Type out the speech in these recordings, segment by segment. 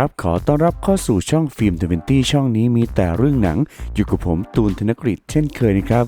ครับ ขอต้อนรับเข้าสู่ช่องฟิล์มทเวนตี้ช่องนี้มีแต่เรื่องหนัง อยู่กับผมตูนธนกฤษเช่นเคยนะครับ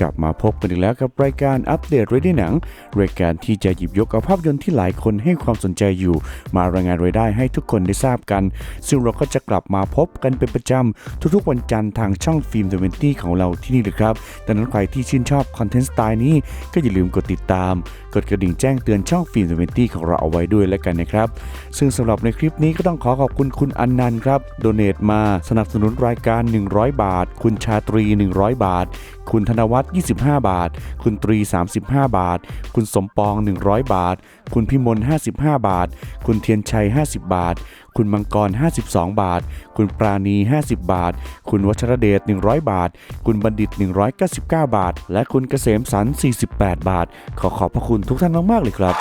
กลับมาพบกันอีกแล้วกับรายการอัปเดตเรายได้หนัง รายการที่จะหยิบยกเอาภาพยนตร์ที่หลายคนให้ความสนใจอยู่ มารายงานรายได้ให้ทุกคนได้ทราบกัน ซึ่งเราก็จะกลับมาพบกันเป็นประจำทุกๆวันจันทร์ทางช่องฟิล์มทเวนตี้ของเราที่นี่เลยครับดังนั้นใครที่ชื่นชอบคอนเทนต์สไตล์นี้ก็อย่าลืมกดติดตาม กดกระดิ่งแจ้งเตือนช่องฟิล์มทเวนตี้ของเราเอาไว้ด้วยแล้วกันนะครับ ซึ่งสำหรับในคลิปนี้ก็ต้องขอขอบคุณคุณอันนันต์ครับโดเนตมาสนับสนุนรายการ 100 บาท คุณชาตรี 100 บาท คุณธนวัฒน์25 บาท คุณตรี 35 บาท คุณสมปอง 100 บาท คุณพิมล 55 บาท คุณเทียนชัย 50 บาท คุณมังกร 52 บาท คุณปราณี 50 บาท คุณวัชรเดช 100 บาท คุณบัณฑิต 199 บาท และคุณเกษมสัน 48 บาท ขอขอบพระคุณทุกท่านมาก ๆ เลยครับ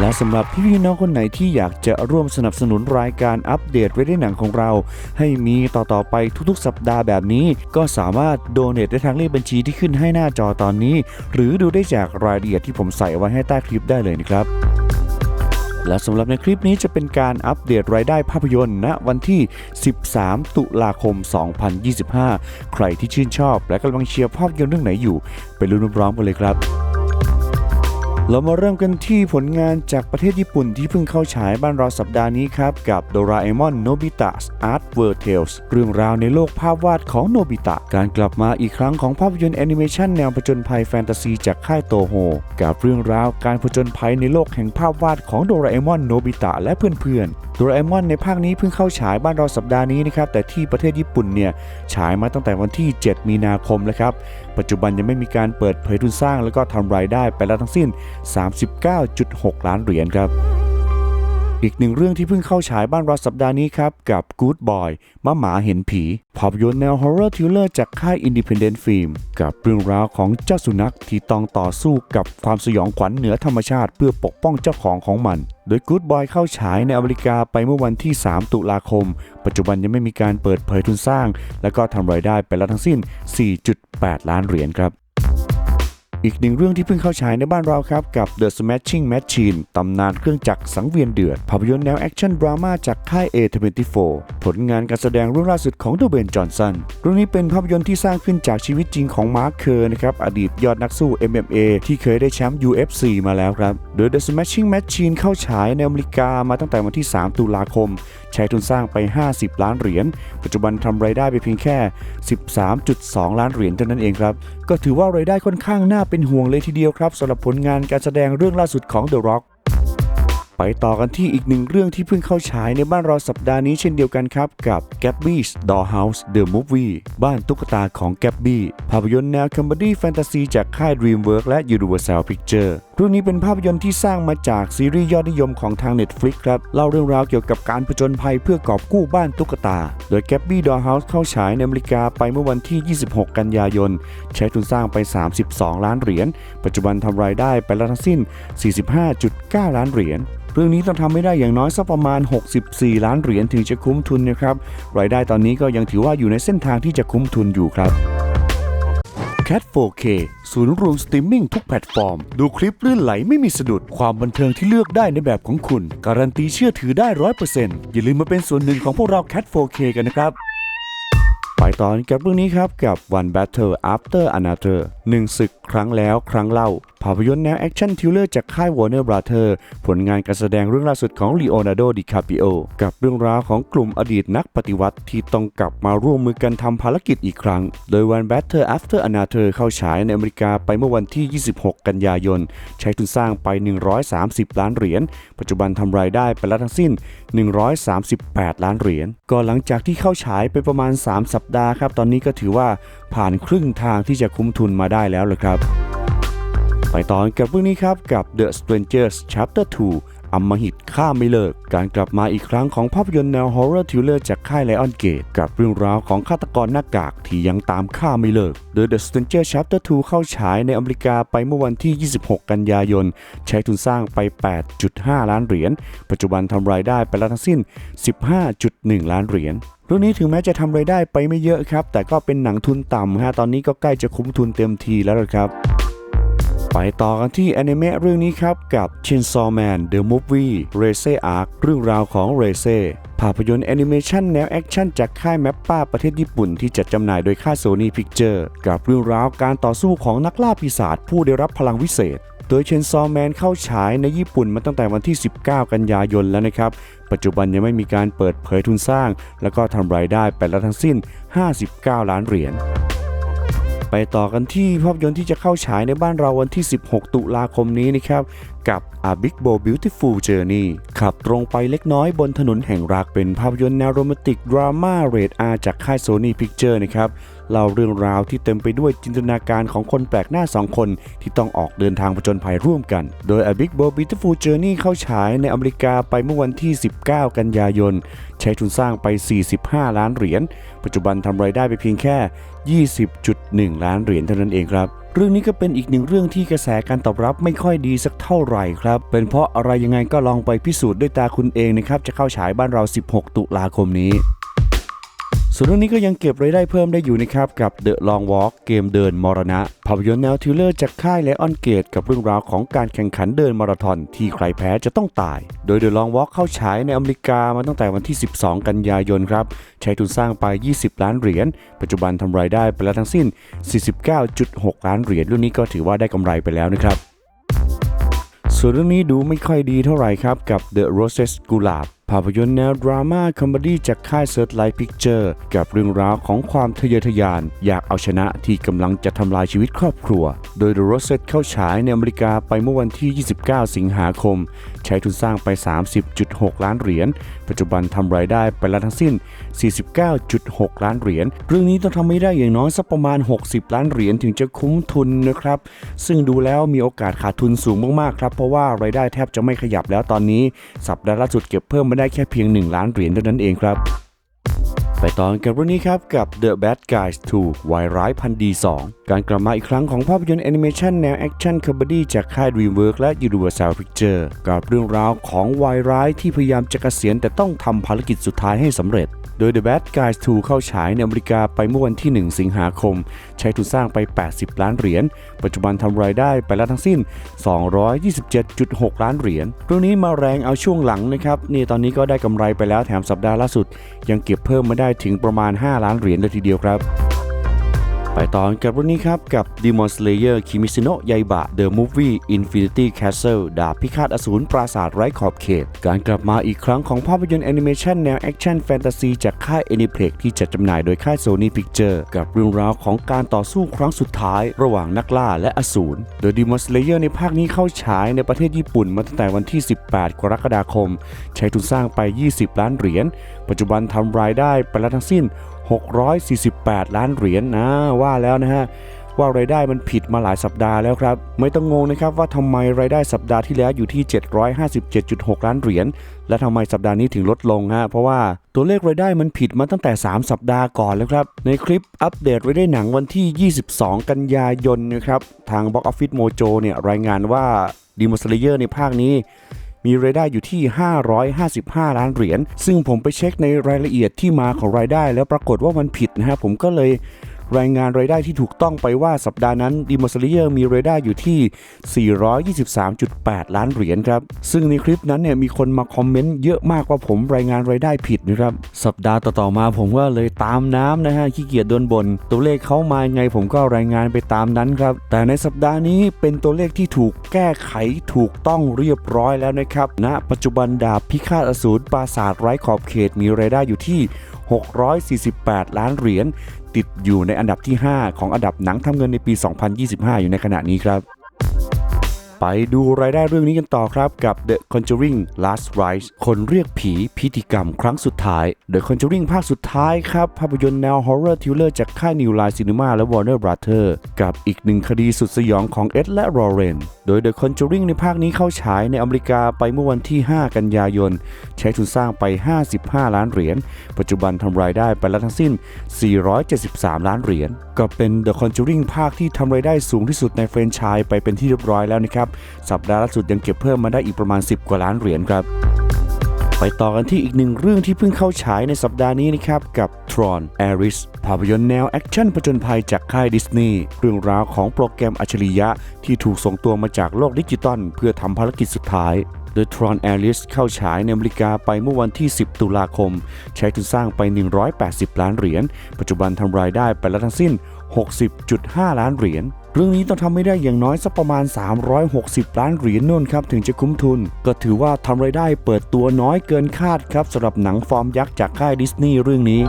และสำหรับพี่ๆน้องคนไหนที่อยากจะร่วมสนับสนุนรายการอัปเดตไว้ได้หนังของเรา ให้มีต่อๆไปทุกๆ สัปดาห์แบบนี้ ก็สามารถโดเนทได้ทางเลขบัญชีที่ขึ้นให้หน้าจอตอนนี้ หรือดูได้จากรายละเอียดที่ผมใส่ไว้ให้ใต้คลิปได้เลยนะครับและสำหรับในคลิปนี้จะเป็นการอัปเดตรายได้ภาพยนตร์ณวันที่ 13 ตุลาคม 2025 ใครที่ชื่นชอบ และกำลังเชียร์ภาพยนตร์เรื่องไหนอยู่ ไปลุ้นร้อมๆกันเลยครับ เรามาเริ่มกันที่ผลงานจากประเทศญี่ปุ่นที่เพิ่งเข้าฉายบ้านเราสัปดาห์นี้ครับ กับ Doraemon Nobita's Art World Tales เรื่องราวในโลกภาพวาดของโนบิตะ การกลับมาอีกครั้งของภาพยนตร์แอนิเมชันแนวผจญภัยแฟนตาซีจากค่ายโตโฮ กับเรื่องราวการผจญภัยในโลกแห่งภาพวาดของโดราเอมอนโนบิตะและเพื่อนๆโดราเอมอนในภาคนี้เพิ่งเข้าฉายบ้านเราสัปดาห์นี้นะครับแต่ที่ประเทศญี่ปุ่นเนี่ยฉายมาตั้งแต่วันที่ 7 มีนาคมแล้วครับปัจจุบันยังไม่มีการเปิดเผยทุนสร้างแล้วก็ทำรายได้ไปแล้วทั้งสิ้น39.6 ล้านเหรียญครับอีกหนึ่งเรื่องที่เพิ่งเข้าฉายบ้านเราสัปดาห์นี้ครับ กับ Good Boy มะหมาเห็นผีภาพยนตร์แนว Horror Thriller จากค่าย Independent Film กับเรื่องราวของเจ้าสุนัขที่ต้องต่อสู้กับความสยองขวัญเหนือธรรมชาติเพื่อปกป้องเจ้าของของมัน โดย Good Boy เข้าฉายในอเมริกาไปเมื่อวันที่ 3 ตุลาคม ปัจจุบันยังไม่มีการเปิดเผยทุนสร้าง และก็ทำรายได้ไปแล้วทั้งสิ้น 4.8 ล้านเหรียญครับ อีกหนึ่งเรื่องที่เพิ่งเข้าฉายในบ้านเราครับ กับ The Smashing Machine ตำนานเครื่องจักรสังเวียนเดือด ภาพยนตร์แนวแอคชั่นดราม่าจากค่าย A24 ผลงานการแสดงเรื่องล่าสุดของโดเบนจอห์นสันเรื่องนี้เป็นภาพยนตร์ที่สร้างขึ้นจากชีวิตจริงของมาร์คเคอร์นะครับ อดีตยอดนักสู้ MMA ที่เคยได้แชมป์ UFC มาแล้วครับโดย The Smashing Machine เข้าฉายในอเมริกามาตั้งแต่วันที่ 3 ตุลาคมใช้ทุนสร้างไป 50 ล้านเหรียญ ปัจจุบันทำรายได้ไปเพียงแค่ 13.2 ล้านเหรียญเท่านั้นเองครับ ก็ถือว่ารายได้ค่อนข้างน่าเป็นห่วงเลยทีเดียวครับสำหรับผลงานการแสดงเรื่องล่าสุดของ The Rock ไปต่อกันที่อีกหนึ่งเรื่องที่เพิ่งเข้าฉายในบ้านเราสัปดาห์นี้เช่นเดียวกันครับ กับ Gabby's Dollhouse The Movie บ้านตุ๊กตาของ Gabby ภาพยนตร์แนวคอมเมดี้แฟนตาซีจากค่าย DreamWorks และ Universal Pictures เรื่องนี้เป็นภาพยนตร์ที่สร้างมาจากซีรีส์ยอดนิยมของทาง Netflix ครับเล่าเรื่องราวเกี่ยวกับการผจญภัยเพื่อกอบกู้บ้านตุ๊กตา โดย Gabby Dollhouse เข้าฉายในอเมริกาไปเมื่อวันที่ 26 กันยายน ใช้ทุนสร้างไป 32 ล้านเหรียญปัจจุบันทำรายได้ไปแล้วทั้งสิ้น 45.9 ล้านเหรียญ รื่องนี้ต้องทำไม่ได้อย่างน้อยสักประมาณ 64 ล้านเหรียญถึงจะคุ้มทุนนะครับ รายได้ตอนนี้ก็ยังถือว่าอยู่ในเส้นทางที่จะคุ้มทุนอยู่ครับ Cat 4K ศูนย์รวมสตรีมมิ่งทุกแพลตฟอร์ม ดูคลิปลื่นไหลไม่มีสะดุด ความบันเทิงที่เลือกได้ในแบบของคุณ การันตีเชื่อถือได้100%อย่าลืมมาเป็นส่วนหนึ่งของพวกเรา Cat 4K กันนะครับไปต่อกับเรื่องนี้ครับกับ One Battle After Another หนึ่งศึก ครั้งแล้วครั้งเล่า ภาพยนตร์แนวแอคชั่นทิลเลอร์จากค่าย Warner Brother ผลงานการแสดงเรื่องล่าสุดของ Leonardo DiCaprio กับเรื่องราวของกลุ่มอดีตนักปฏิวัติที่ต้องกลับมาร่วมมือกันทำภารกิจอีกครั้ง โดย One Battle After Another เข้าฉายในอเมริกาไปเมื่อวันที่ 26 กันยายน ใช้ทุนสร้างไป 130 ล้านเหรียญ ปัจจุบันทำรายได้ไปแล้วทั้งสิ้น 138 ล้านเหรียญ ก็หลังจากที่เข้าฉายไปประมาณ 3 สัปดาห์ครับ ตอนนี้ก็ถือว่า ผ่านครึ่งทางที่จะคุ้มทุนมาได้แล้วเลยครับ ไปต่อกับเรื่องนี้ครับกับ The Strangers Chapter 2 อำมหิตฆ่าไม่เลิก การกลับมาอีกครั้งของภาพยนตร์แนว Horror Thriller จากค่าย Lionsgate กับเรื่องราวของฆาตกรหน้ากากที่ยังตามฆ่าไม่เลิก โดย The Stranger Chapter 2 เข้าฉายในอเมริกาไปเมื่อวันที่ 26 กันยายน ใช้ทุนสร้างไป 8.5 ล้านเหรียญ ปัจจุบันทำรายได้ไปแล้วทั้งสิ้น 15.1 ล้านเหรียญเรื่องนี้ถึงแม้จะทำรายได้ไปไม่เยอะครับ แต่ก็เป็นหนังทุนต่ำฮะตอนนี้ก็ใกล้จะคุ้มทุนเต็มทีแล้วครับ ไปต่อกันที่แอนิเมะเรื่องนี้ครับ กับ Chainsaw Man The Movie r a c e Arc เรื่องราวของ r a c e ภาพยนตร์แอนิเมชันแนวแอคชั่นจากค่ายแมปป้าประเทศญี่ปุ่นที่จัดจำหน่ายโดยค่าย Sony Picture กับเรื่องราวการต่อสู้ของนักล่าปีศาจผู้ได้รับพลังวิเศษ โดยเชนซอแมนเข้าฉายในญี่ปุ่นมาตั้งแต่วันที่ 19 กันยายนแล้วนะครับ ปัจจุบันยังไม่มีการเปิดเผยทุนสร้าง แล้วก็ทำรายได้ไปแล้วทั้งสิ้น 59 ล้านเหรียญ ไปต่อกันที่ภาพยนตร์ที่จะเข้าฉายในบ้านเราวันที่ 16 ตุลาคมนี้นะครับ กับ A Big Bo Beautiful Journey ขับตรงไปเล็กน้อยบนถนนแห่งรักเป็นภาพยนตร์แนวโรแมนติกดราม่าเรทอาจากค่าย Sony Picture นะครับ เล่าเรื่องราวที่เต็มไปด้วยจินตนาการของคนแปลกหน้า 2 คน ที่ต้องออกเดินทางผจญภัยร่วมกัน โดย A Big Bo Beautiful Journey เข้าฉายในอเมริกาไปเมื่อวันที่ 19 กันยายน ใช้ทุนสร้างไป 45 ล้านเหรียญ ปัจจุบันทำรายได้ไปเพียงแค่ 20.1 ล้านเหรียญเท่านั้นเองครับเรื่องนี้ก็เป็นอีกหนึ่งเรื่องที่กระแสการตอบรับไม่ค่อยดีสักเท่าไหร่ครับ เป็นเพราะอะไรยังไงก็ลองไปพิสูจน์ด้วยตาคุณเองนะครับ จะเข้าฉายบ้านเรา 16 ตุลาคมนี้ ส่วนเรื่องนี้ก็ยังเก็บรายได้เพิ่มได้อยู่นะครับกับ The Long Walk เกมเดินมรณะภาพยนตร์แนวทิลเลอร์จากค่ายและออนเกตกับเรื่องราวของการแข่งขันเดินมาราธอนที่ใครแพ้จะต้องตาย โดย The Long Walk เข้าฉายในอเมริกามาตั้งแต่วันที่ 12 กันยายนครับ ใช้ทุนสร้างไป 20 ล้านเหรียญ ปัจจุบันทำรายได้ไปแล้วทั้งสิ้น 49.6 ล้านเหรียญเรื่องนี้ก็ถือว่าได้กำไรไปแล้วนะครับส่วนเรื่องนี้ดูไม่ค่อยดีเท่าไหร่ครับกับ The Roses กุหลาบ ภาพยนตร์แนวดราม่าคอมเมดี้จากค่ายเซิร์ฟไลท์พิกเจอร์กับเรื่องราวของความทะเยอทะยาน อยากเอาชนะที่กำลังจะทำลายชีวิตครอบครัว โดย The Roses เข้าฉายในอเมริกาไปเมื่อวันที่ 29 สิงหาคมใช้ทุนสร้างไป 30.6 ล้านเหรียญ ปัจจุบันทำรายได้ไปแล้วทั้งสิ้น 49.6 ล้านเหรียญ เรื่องนี้ต้องทำให้ได้อย่างน้อยสักประมาณ 60 ล้านเหรียญถึงจะคุ้มทุนนะครับ ซึ่งดูแล้วมีโอกาสขาดทุนสูงมากๆครับ เพราะว่ารายได้แทบจะไม่ขยับแล้วตอนนี้ สัปดาห์ล่าสุดเก็บเพิ่มมาได้แค่เพียง 1 ล้านเหรียญเท่านั้นเองครับ ไปต่อกันเรื่องนี้ครับกับ The Bad Guys 2วายร้ายพันดี 2 การกลับมาอีกครั้งของภาพยนตร์แอนิเมชันแนวแอคชั่นคอมเมดี้จากค่าย DreamWorks และ Universal Pictures กับเรื่องราวของวายร้ายที่พยายามจะเกษียณแต่ต้องทำภารกิจสุดท้ายให้สำเร็จ โดย The Bad Guys 2 เข้าฉายในอเมริกาไปเมื่อวันที่ 1 สิงหาคม ใช้ทุนสร้างไป 80 ล้านเหรียญ ปัจจุบันทำรายได้ไปแล้วทั้งสิ้น 227.6 ล้านเหรียญเรื่องนี้มาแรงเอาช่วงหลังนะครับนี่ตอนนี้ก็ได้กำไรไปแล้วแถมสัปดาห์ล่าสุด ยังเก็บเพิ่มมาได้ถึงประมาณ 5 ล้านเหรียญเลยทีเดียวครับ ไปต่อกับเรื่องนี้ครับ กับ Demon Slayer Kimetsu Yaiba The Movie Infinity Castle ดาบพิฆาตอสูรปราสาทไร้ขอบเขต การกลับมาอีกครั้งของภาพยนตร์แอนิเมชันแนวแอคชั่นแฟนตาซีจากค่าย Aniplex ที่จัดจำหน่ายโดยค่าย Sony Pictures กับเรื่องราวของการต่อสู้ครั้งสุดท้าย ระหว่างนักล่าและอสูร โดย Demon Slayer ในภาคนี้เข้าฉายในประเทศญี่ปุ่นมาตั้งแต่วันที่ 18 กรกฎาคม ใช้ทุนสร้างไป 20 ล้านเหรียญ ปัจจุบันทำรายได้ไปแล้วทั้งสิ้น 648 ล้านเหรียญนะว่าแล้วนะฮะว่ารายได้มันผิดมาหลายสัปดาห์แล้วครับ ไม่ต้องงงนะครับว่าทำไมรายได้สัปดาห์ที่แล้วอยู่ที่ 757.6 ล้านเหรียญและทำไมสัปดาห์นี้ถึงลดลงฮะเพราะว่าตัวเลขรายได้มันผิดมาตั้งแต่ 3 สัปดาห์ก่อนแล้วครับ ในคลิปอัปเดตรายได้หนังวันที่ 22 กันยายนนะครับทาง Box Office Mojo เนี่ยรายงานว่า Demon Slayer ในภาคนี้ มีรายได้อยู่ที่ 555 ล้านเหรียญ ซึ่งผมไปเช็คในรายละเอียดที่มาของรายได้แล้วปรากฏว่ามันผิดนะฮะผมก็เลย รายงานรายได้ที่ถูกต้องไปว่าสัปดาห์นั้นดีมอสเลเยอร์มีรายได้อยู่ที่ 423.8 ล้านเหรียญครับ ซึ่งในคลิปนั้นเนี่ยมีคนมาคอมเมนต์เยอะมากว่าผมรายงานรายได้ผิดนะครับ สัปดาห์ต่อๆมาผมก็เลยตามน้ำนะฮะขี้เกียจโดนบน ตัวเลขเขามาไงผมก็รายงานไปตามนั้นครับ แต่ในสัปดาห์นี้เป็นตัวเลขที่ถูกแก้ไขถูกต้องเรียบร้อยแล้วนะครับณนะปัจจุบันดาบพิฆาตอสูรปราสาทไร้ขอบเขตมีรายได้อยู่ที่ 648 ล้านเหรียญ ติดอยู่ในอันดับที่ 5 ของอันดับหนังทำเงินในปี 2025 อยู่ในขณะนี้ครับ ไปดูรายได้เรื่องนี้กันต่อครับกับ The Conjuring Last Rites คนเรียกผีพิธีกรรมครั้งสุดท้าย The Conjuring ภาคสุดท้ายครับ ภาพยนตร์แนว Horror Thriller จากค่าย New Line Cinema และ Warner Brother กับอีกหนึ่งคดีสุดสยองของเอ็ดและรอเรน โดย The Conjuring ในภาคนี้เข้าฉายในอเมริกาไปเมื่อวันที่ 5 กันยายน ใช้ทุนสร้างไป 55 ล้านเหรียญ ปัจจุบันทำรายได้ไปแล้วทั้งสิ้น 473 ล้านเหรียญ ก็เป็น The Conjuring ภาคที่ทำรายได้สูงที่สุดในแฟรนไชส์ไปเป็นที่เรียบร้อยแล้วนะครับสัปดาห์ล่าสุดยังเก็บเพิ่มมาได้อีกประมาณ 10 กว่าล้านเหรียญครับ ไปต่อกันที่อีกหนึ่งเรื่องที่เพิ่งเข้าฉายในสัปดาห์นี้นะครับ กับ Tron Ares ภาพยนตร์แนวแอคชั่นผจญภัยจากค่ายดิสนีย์เรื่องราวของโปรแกรมอัจฉริยะ ที่ถูกส่งตัวมาจากโลกดิจิตอลเพื่อทำภารกิจสุดท้าย The Tron Ares เข้าฉายในอเมริกาไปเมื่อวันที่ 10 ตุลาคม ใช้ทุนสร้างไป 180 ล้านเหรียญ ปัจจุบันทำรายได้ไปแล้วทั้งสิ้น 60.5 ล้านเหรียญ เรื่องนี้ต้องทำไม่ได้อย่างน้อยสักประมาณ 360 ล้านเหรียญนู่นครับถึงจะคุ้มทุน ก็ถือว่าทำรายได้เปิดตัวน้อยเกินคาดครับสำหรับหนังฟอร์มยักษ์จากค่ายดิสนีย์เรื่องนี้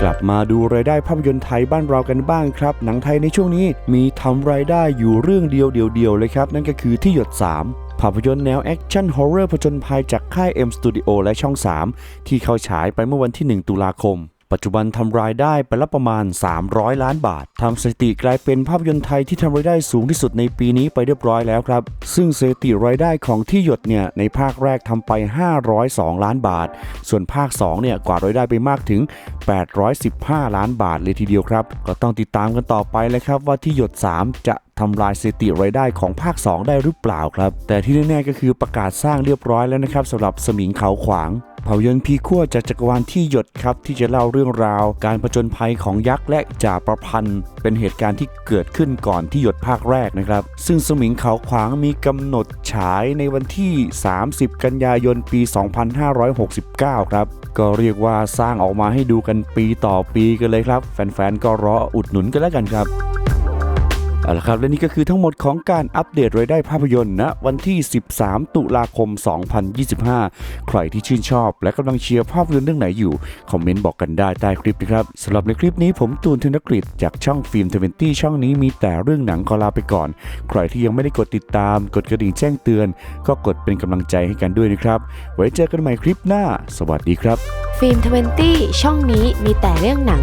กลับมาดูรายได้ภาพยนตร์ไทยบ้านเรากันบ้างครับ หนังไทยในช่วงนี้มีทำรายได้อยู่เรื่องเดียวเดียวๆเลยครับ นั่นก็คือที่หยด 3 ภาพยนตร์แนวแอคชั่นฮอร์เรอร์ผจญภัยจากค่าย M Studio และช่อง 3 ที่เข้าฉายไปเมื่อวันที่ 1 ตุลาคม ปัจจุบันทำรายได้ไปละประมาณ 300 ล้านบาททำสถิติกลายเป็นภาพยนตร์ไทยที่ทำรายได้สูงที่สุดในปีนี้ไปเรียบร้อยแล้วครับ ซึ่งสถิติรายได้ของที่หยดเนี่ยในภาคแรกทำไป 502 ล้านบาท ส่วนภาค2เนี่ยกว่ารายได้ไปมากถึง 815 ล้านบาทเลยทีเดียวครับ ก็ต้องติดตามกันต่อไปเลยครับว่าที่หยด 3 จะทำลายสถิติรายได้ของภาค 2 ได้หรือเปล่าครับ แต่ที่แน่ๆก็คือประกาศสร้างเรียบร้อยแล้วนะครับสำหรับสมิงเขาขวาง ภาพยนตร์พีขั้วจากจักรวาลที่หยดครับที่จะเล่าเรื่องราว การผจญภัยของยักษ์และจ่าประพันธ์ เป็นเหตุการณ์ที่เกิดขึ้นก่อนที่หยดภาคแรกนะครับ ซึ่งสมิงเขาขวางมีกำหนดฉายในวันที่ 30 กันยายนปี 2569 ครับ ก็เรียกว่าสร้างออกมาให้ดูกันปีต่อปีกันเลยครับ แฟนๆก็รออุดหนุนกันแล้วกันครับ เอาละครับและนี่ก็คือทั้งหมดของการอัปเดตรายได้ภาพยนตร์ณวันที่ 13 ตุลาคม 2025 ใครที่ชื่นชอบ และกำลังเชียร์ภาพยนตร์เรื่องไหนอยู่ คอมเมนต์บอกกันได้ใต้คลิปนะครับสำหรับในคลิปนี้ผมตูนธนกฤษจากช่องฟิล์มทเวนตี้ช่องนี้มีแต่เรื่องหนังขอลาไปก่อน ใครที่ยังไม่ได้กดติดตาม กดกระดิ่งแจ้งเตือน ก็กดเป็นกำลังใจให้กันด้วยนะครับ ไว้เจอกันใหม่คลิปหน้า สวัสดีครับ ฟิล์มทเวนตี้ช่องนี้มีแต่เรื่องหนัง